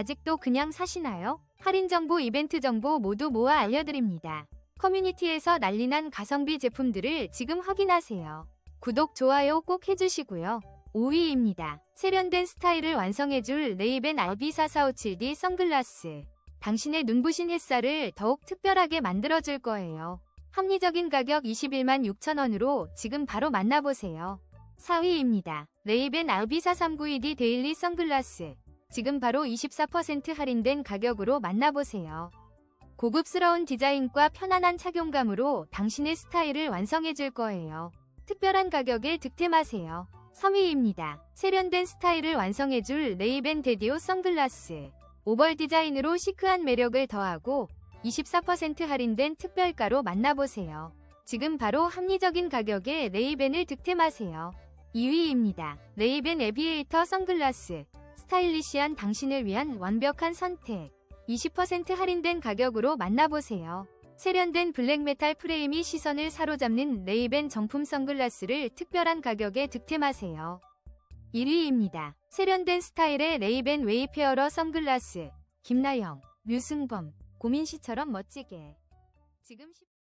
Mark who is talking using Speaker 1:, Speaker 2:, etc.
Speaker 1: 아직도 그냥 사시나요? 할인 정보, 이벤트 정보 모두 모아 알려드립니다. 커뮤니티에서 난리난 가성비 제품들을 지금 확인하세요. 구독, 좋아요 꼭 해주시고요. 5위입니다. 세련된 스타일을 완성해줄 레이벤 RB4457D 선글라스. 당신의 눈부신 햇살을 더욱 특별하게 만들어줄 거예요. 합리적인 가격 21만 6천원으로 지금 바로 만나보세요. 4위입니다. 레이벤 RB4392D 데일리 선글라스. 지금 바로 24% 할인된 가격으로 만나보세요. 고급스러운 디자인과 편안한 착용감으로 당신의 스타일을 완성해줄 거예요. 특별한 가격에 득템하세요. 3위입니다. 세련된 스타일을 완성해줄 레이벤 데디오 선글라스. 오벌 디자인으로 시크한 매력을 더하고 24% 할인된 특별가로 만나보세요. 지금 바로 합리적인 가격에 레이벤을 득템하세요. 2위입니다. 레이벤 에비에이터 선글라스. 스타일리시한 당신을 위한 완벽한 선택. 20% 할인된 가격으로 만나보세요. 세련된 블랙메탈 프레임이 시선을 사로잡는 레이벤 정품 선글라스를 특별한 가격에 득템하세요. 1위입니다. 세련된 스타일의 레이벤 웨이페어러 선글라스. 김나영, 류승범, 고민씨처럼 멋지게. 지금 10...